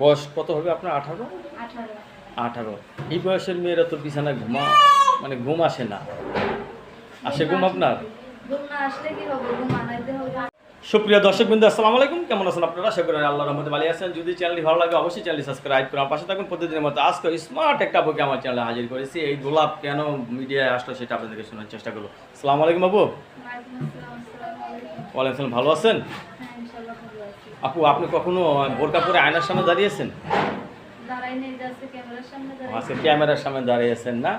বয়স কত হবে আপনার আঠারো? আঠারো। এই বয়সের মেয়েরা তো বিছানায় ঘুমা মানে ঘুম আসে না। আসে ঘুম আপনার? সুপ্রিয় দর্শক বিন্দু আসসালামু আলাইকুম। কেমন আছেন আপনারা? আশা করি আল্লাহ রহমতে ভালো আছেন। যদি চ্যানেলটি ভালো লাগে অবশ্যই চ্যানেলটি সাবস্ক্রাইব করুন আমার পাশে থাকুন। প্রতিদিনের মতো আজকে স্মার্ট একটা বকে আমার চ্যানেলে হাজির করেছি। এই গোলাপ কেন মিডিয়ায় আসলো সেটা আপনাদেরকে শোনার চেষ্টা করব। আসসালামু আলাইকুম বাবু ওয়ালাইকুম ভালো আছেন হ্যাঁ ইনশাআল্লাহ ভালো আছি আপু আপনি কখনো বোরকা পরে আয়নার সামনে দাঁড়িয়েছেন? নেই ক্যামেরার সামনে দাঁড়িয়েছেন না?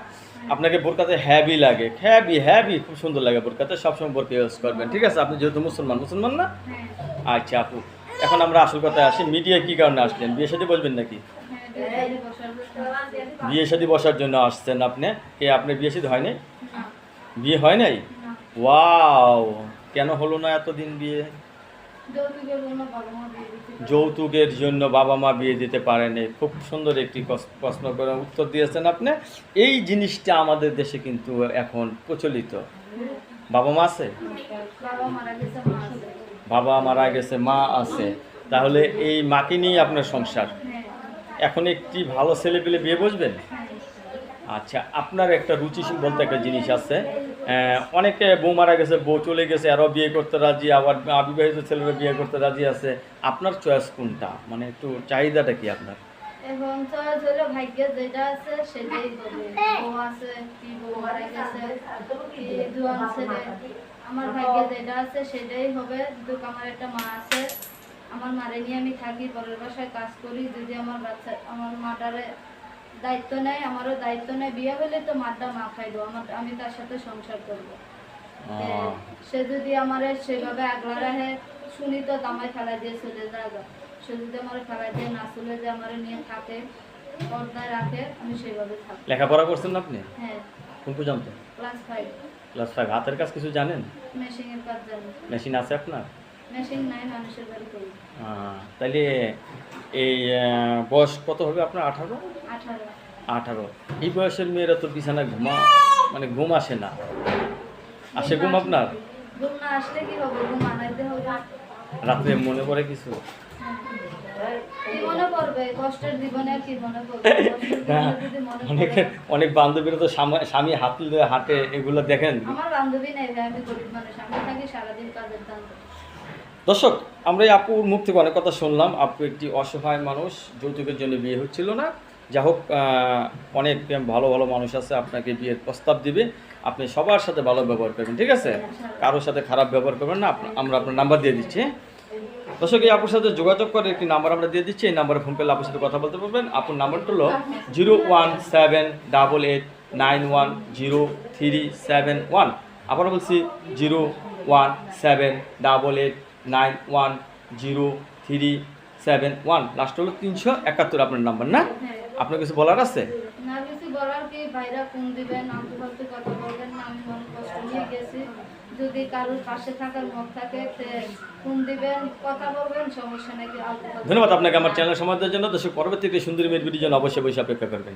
আপনাকে বোরকাতে হ্যাভি লাগে হ্যাভি হ্যাভি খুব সুন্দর লাগে বোরকাতে সবসময় বোরকা ইউজ করবেন ঠিক আছে? আপনি যেহেতু মুসলমান মুসলমান না? হ্যাঁ। আচ্ছা আপু এখন আমরা আসল কথায় আসি মিডিয়া কি কারণে আসলেন? বিয়ে সাথে বলবেন নাকি? হ্যাঁ বিয়ে শাদী বসার জন্য আসছেন আপনি? কে আপনার বিয়ে শাদী হয় নাই? বিয়ে হয় নাই? ওয়াও কেন হলো না এতদিন বিয়ে? যৌতুকের জন্য বাবা মা বিয়ে দিতে পারেনি। খুব সুন্দর একটি প্রশ্ন করে উত্তর দিয়েছেন আপনি। এই জিনিসটা আমাদের দেশে কিন্তু এখন প্রচলিত। বাবা মা আছে? বাবা মারা গেছে, মা আছে। তাহলে এই মাকে নিয়ে আপনার সংসার। এখন একটি ভালো ছেলে পেলে বিয়ে বসবেন? আচ্ছা আপনার একটা রুচি বলতে একটা জিনিস আছে। অনেকে বউ মারা গেছে, বউ চলে গেছে আরও বিয়ে করতে রাজি, আবার অবিবাহিত ছেলেরা বিয়ে করতে রাজি আছে। আপনার চয়েস কোনটা? মানে একটু চাহিদাটা কি আপনার? যেটা আছে সেটাই হবে। আমার একটা মা আছে। আমার মারে নিয়ে আমি থাকি পরের বাসায় কাজ করি। যদি আমার বাচ্চা আমার মাটারে দায়িত্ব নেয় আমারও দায়িত্ব নেয়। বিয়ে হলে তো মাটা মা খাইবো আমার আমি তার সাথে সংসার করব। সে যদি আমার সেভাবে আগলা রাখে শুনি তো দামাই ফেলা দিয়ে চলে যাবে সে যদি আমার ফেলা দিয়ে না চলে যে আমার নিয়ে থাকে পর্দায় রাখে আমি সেভাবে থাকি। লেখাপড়া করছেন না আপনি? হ্যাঁ। কোন পর্যন্ত? Class five. Class five. হাতের কাজ কিছু জানেন? মেশিনের কাজ জানি। মেশিন আছে আপনার? মেশিন নাই মানুষের বাড়ি করি। তাইলে এই বয়স কত হবে আপনার? আঠারো? আঠারো। এই বয়সের মেয়েরা তো বিছানায় ঘুমা মানে ঘুম আসে না। আসে ঘুম আপনার? রাত্রে মনে পড়ে কিছু? হ্যাঁ, অনেক বান্ধবীরা তো স্বামী- হাত হাঁটে এগুলো দেখেন। দর্শক আমরা এই আপুর মুখ থেকে অনেক কথা শুনলাম। আপু একটি অসহায় মানুষ যৌতুকের জন্য বিয়ে হচ্ছিল না। যা হোক অনেক ভালো ভালো মানুষ আছে, আপনাকে বিয়ের প্রস্তাব দিবে। আপনি সবার সাথে ভালো ব্যবহার করবেন, ঠিক আছে? কারোর সাথে খারাপ ব্যবহার করবেন না আমরা আপনার নাম্বার দিয়ে দিচ্ছি হ্যাঁ? দর্শক, এই আপুর সাথে যোগাযোগ করে একটি নাম্বার আমরা দিয়ে দিচ্ছি, এই নাম্বারে ফোন পেলে আপুর সাথে কথা বলতে পারবেন। আপনার নাম্বারটা হলো zero one seven double eight nine one zero three seven one আবার বলছি zero one seven double eight nine one zero three seven one last হলো তিনশো একাত্তর আপনার নাম্বার না? আপনার কিছু বলার আছে? না কিছু বলার কি? ভাইরা ফোন দিবেন আলতু বলতে কথা বলবেন না আমি মন কষ্ট নিয়ে গেছি। যদি কারোর পাশে থাকার মত থাকে তে ফোন দিবেন কথা বলবেন সমস্যা নাকি ধন্যবাদ আপনাকে আমার চ্যানেল সমাজের জন্য। দর্শক পরবর্তীতে সুন্দরী মেয়ের ভিডিও জন্য অবশ্যই বসে অপেক্ষা করবেন।